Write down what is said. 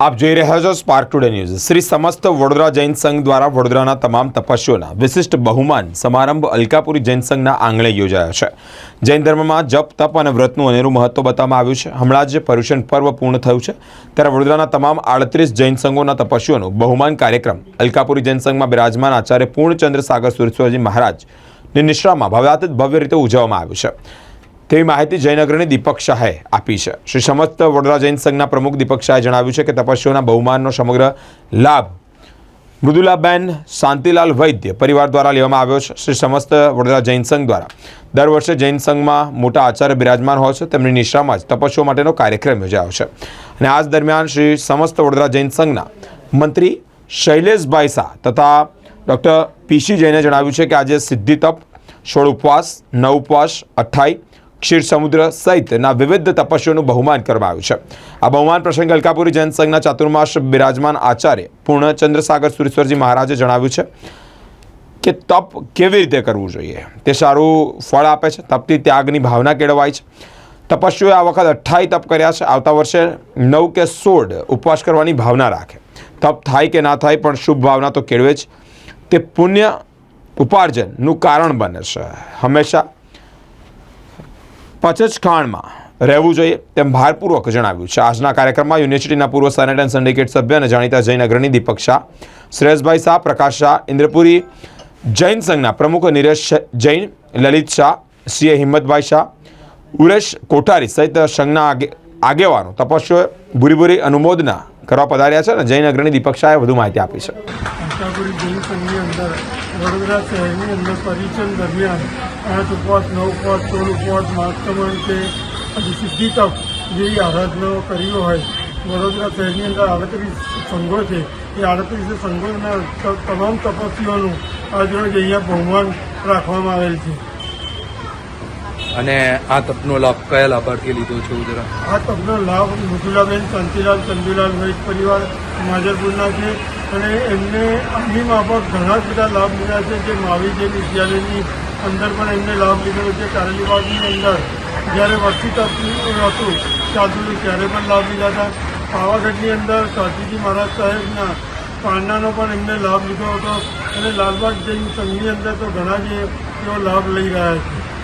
આપ જોઈ રહ્યા છો સ્પાર્ક ટુડે ન્યૂઝ શ્રી સમસ્ત વડોદરા જૈન સંઘ દ્વારા વડોદરાના તમામ તપસ્વીઓના વિશિષ્ટ બહુમાન સમારંભ અલકાપુરી જૈન સંઘના આંગણે યોજાયો છે. જૈન ધર્મમાં જપ, તપ અને વ્રતનું અનેરું મહત્વ બતાવવામાં આવ્યું છે. હમણાં જ પર્યુષણ પર્વ પૂર્ણ થયું છે. ત્યારે વડોદરાના તમામ આડત્રીસ જૈન સંઘોના તપસ્વીઓનો બહુમાન કાર્યક્રમ અલકાપુરી જૈન સંઘમાં બિરાજમાન આચાર્ય પૂર્ણચંદ્ર સાગર સુરેશ્વરજી મહારાજની નિશ્રામાં ભવ્યાતીત ભવ્ય રીતે ઉજવવામાં આવ્યું છે. તેવી માહિતી જયનગરની દીપક શાહે આપી છે. શ્રી સમસ્ત વડોદરા જૈન સંઘના પ્રમુખ દીપક શાહે જણાવ્યું છે કે તપસ્વીઓના બહુમાનનો સમગ્ર લાભ મૃદુલાબેન શાંતિલાલ વૈદ્ય પરિવાર દ્વારા લેવામાં આવ્યો છે. શ્રી સમસ્ત વડોદરા જૈન સંઘ દ્વારા. દર વર્ષે જૈન સંઘમાં મોટા આચાર્ય બિરાજમાન હોય છે. તેમની નિશ્રામાં જ તપસ્વીઓ માટેનો કાર્યક્રમ યોજાયો છે. અને આજ દરમિયાન શ્રી સમસ્ત વડોદરા જૈન સંઘના મંત્રી શૈલેષભાઈ શાહ તથા ડૉક્ટર પીસી જૈને જણાવ્યું છે કે આજે સિદ્ધિ તપ સોળ ઉપવાસ, નવ ઉપવાસ અઠ્ઠાઈ ક્ષીર સમુદ્ર સહિતના વિવિધ તપસ્વીઓનું બહુમાન કરવામાં આવ્યું છે. આ બહુમાન પ્રસંગે અલકાપુરી જનસંઘના ચાતુર્માસ બિરાજમાન આચાર્ય પૂર્ણચંદ્રસાગર સુરેશ્વરજી મહારાજે જણાવ્યું છે કે તપ કેવી રીતે કરવું જોઈએ? તે સારું ફળ આપે છે. તપથી ત્યાગની ભાવના કેળવાય છે. તપસ્વીઓએ આ વખત અઠ્ઠાઈ તપ કર્યા છે. આવતા વર્ષે નવ કે સોળ ઉપવાસ કરવાની ભાવના રાખે. તપ થાય કે ના થાય પણ શુભ ભાવના તો કેળવે જ. તે પુણ્ય ઉપાર્જનનું કારણ બને છે. હંમેશા પચજખાણમાં રહેવું જોઈએ તેમ ભારપૂર્વક જણાવ્યું છે. આજના કાર્યક્રમમાં યુનિવર્સિટીના પૂર્વ સેનેટ એન્ડ સિન્ડિકેટ સભ્ય અને જાણીતા જૈન અગ્રણી દીપક શાહ શ્રેયસભાઈ શાહ, પ્રકાશ શાહ, ઇન્દ્રપુરી જૈન સંઘના પ્રમુખ નિરેશ જૈન, લલિત શાહ સીએ હિંમતભાઈ શાહ, ઉરેશ કોઠારી સહિત સંઘના આગે, આગેવાનો તપસ્વીઓએ ભૂરી અનુમોદના કરવા પધાર્યા છે અને જૈન અગ્રણી દીપક શાહે વધુ માહિતી આપી છે. અંદર, વડોદરા શહેરની અંદર પરિચન દરમિયાન આઠ ઉપવાસ, નવ ઉપવાસ, સોળ ઉપવાસ માસ્તમણ કે સિદ્ધિ તપ જેવી આરાધનાઓ કરી હોય, વડોદરા શહેરની અંદર આડત્રીસ સંઘો છે. એ આડત્રીસ સંઘોના તમામ તપસ્વીઓનું આજરોજ અહીંયા બહુમાન રાખવામાં આવેલ છે. અને આ તપનો લાભ કયા લાભાર્થી લીધો છે જરા આ તપનો લાભ મૃદુલાબેન શાંતિલાલ, ચંદુલાલ વૈદ પરિવાર માજરપુરના છે. અને એમને આમની માફક ઘણા બધા લાભ મળ્યા છે. જે માવી જે વિદ્યાલયની અંદર પણ એમને લાભ લીધો છે. કારેલીબાગની અંદર જ્યારે વર્ષી તપનું હતું ચાલતું ત્યારે પણ લાભ લીધા હતા. પાવાગઢની અંદર સાચીજી મહારાજ સાહેબના પાંડાનો પણ એમને લાભ લીધો હતો. અને લાલબાગ જૈન સંઘની અંદર તો ઘણા જે એવો લાભ લઈ રહ્યા છે.